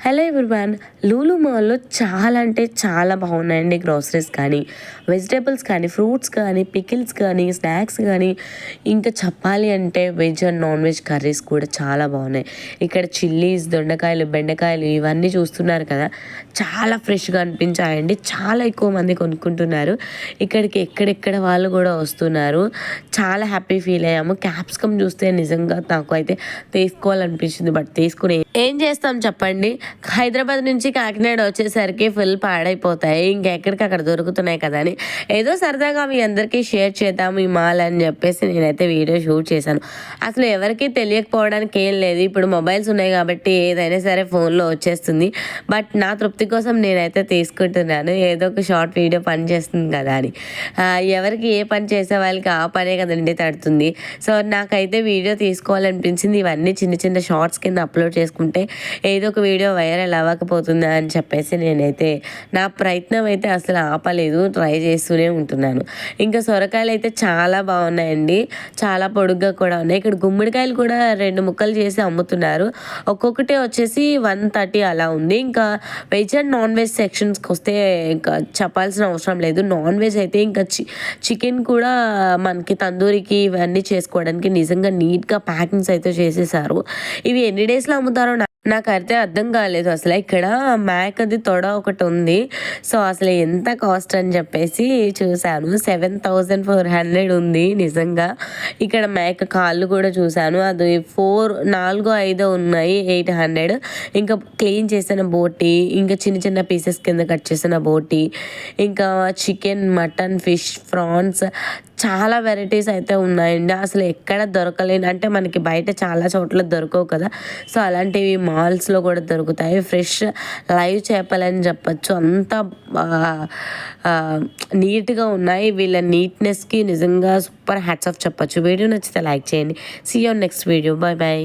Hello everyone Lulu మాల్లో చాలా అంటే చాలా బాగున్నాయండి గ్రోసరీస్ కానీ వెజిటేబుల్స్ కానీ ఫ్రూట్స్ కానీ పికిల్స్ కానీ స్నాక్స్ కానీ ఇంకా చెప్పాలి అంటే veg and non veg curries కూడా చాలా బాగున్నాయి. ఇక్కడ చిల్లీస్ దొండకాయలు బెండకాయలు ఇవన్నీ చూస్తున్నారు కదా చాలా ఫ్రెష్గా అనిపించాయండి. చాలా ఎక్కువ మంది కొనుక్కుంటున్నారు. ఇక్కడికి ఎక్కడెక్కడ వాళ్ళు కూడా వస్తున్నారు. చాలా హ్యాపీ ఫీల్ అయ్యాము. క్యాప్సికమ్ చూస్తే నిజంగా నాకు అయితే తీసుకోవాలనిపించింది బట్ తీసుకుని ఏం చేస్తాం చెప్పండి? హైదరాబాద్ నుంచి కాకినాడ వచ్చేసరికి ఫుల్ పాడైపోతాయి. ఇంకెక్కడికి అక్కడ దొరుకుతున్నాయి కదా అని ఏదో సరదాగా మీ అందరికీ షేర్ చేద్దాం ఈ మాల్ అని చెప్పేసి నేనైతే వీడియో షూట్ చేశాను. అసలు ఎవరికీ తెలియకపోవడానికి ఏం లేదు. ఇప్పుడు మొబైల్స్ ఉన్నాయి కాబట్టి ఏదైనా సరే ఫోన్లో వచ్చేస్తుంది. బట్ నా తృప్తి కోసం నేనైతే తీసుకుంటున్నాను. ఏదో ఒక షార్ట్ వీడియో పని చేస్తుంది కదా అని. ఎవరికి ఏ పని చేసే వాళ్ళకి ఆ పనే కదండి తడుతుంది. సో నాకైతే వీడియో తీసుకోవాలనిపించింది. ఇవన్నీ చిన్న చిన్న షార్ట్స్ కింద అప్లోడ్ చేసుకుంటే ఏదో ఒక వీడియో వైరల్ అవ్వకపోతుందా అని చెప్పేసి నేనైతే నా ప్రయత్నం అయితే అసలు ఆపలేదు ట్రై చేస్తూనే ఉంటున్నాను. ఇంకా సొరకాయలు అయితే చాలా బాగున్నాయండి. చాలా పొడుగ్గా కూడా ఉన్నాయి. ఇక్కడ గుమ్మడికాయలు కూడా రెండు ముక్కలు చేసి అమ్ముతున్నారు. ఒక్కొక్కటి వచ్చేసి వన్ థర్టీ అలా ఉంది. ఇంకా వెజ్ అండ్ నాన్ వెజ్ సెక్షన్స్కి వస్తే ఇంకా చెప్పాల్సిన అవసరం లేదు. నాన్ వెజ్ అయితే ఇంకా చి చికెన్ కూడా మనకి తందూరికి ఇవన్నీ చేసుకోవడానికి నిజంగా నీట్గా ప్యాకింగ్స్ అయితే చేసేసారు. ఇవి ఎన్ని డేస్లో అమ్ముతారో నాకైతే అర్థం కాలేదు. అసలు ఇక్కడ మేకది తొడ ఒకటి ఉంది. సో అసలు ఎంత కాస్ట్ అని చెప్పేసి చూశాను. సెవెన్ థౌజండ్ ఫోర్ హండ్రెడ్ ఉంది నిజంగా. ఇక్కడ మేక కాళ్ళు కూడా చూశాను. అది ఫోర్ నాలుగో ఐదో ఉన్నాయి ఎయిట్ హండ్రెడ్ ఇంకా క్లీన్ చేసిన బోటి ఇంకా చిన్న చిన్న పీసెస్ కింద కట్ చేసిన బోటి ఇంకా చికెన్ మటన్ ఫిష్ ప్రాన్స్ చాలా వెరైటీస్ అయితే ఉన్నాయండి. అసలు ఎక్కడ దొరకలేని అంటే మనకి బయట చాలా చోట్ల దొరకవు కదా. సో అలాంటివి మాల్స్లో కూడా దొరుకుతాయి. ఫ్రెష్ లైవ్ చేపలని చెప్పచ్చు. అంత నీట్గా ఉన్నాయి. వీళ్ళ నీట్నెస్కి నిజంగా సూపర్ హ్యాట్స్ ఆఫ్ చెప్పచ్చు. వీడియో నచ్చితే లైక్ చేయండి. See you next video bye bye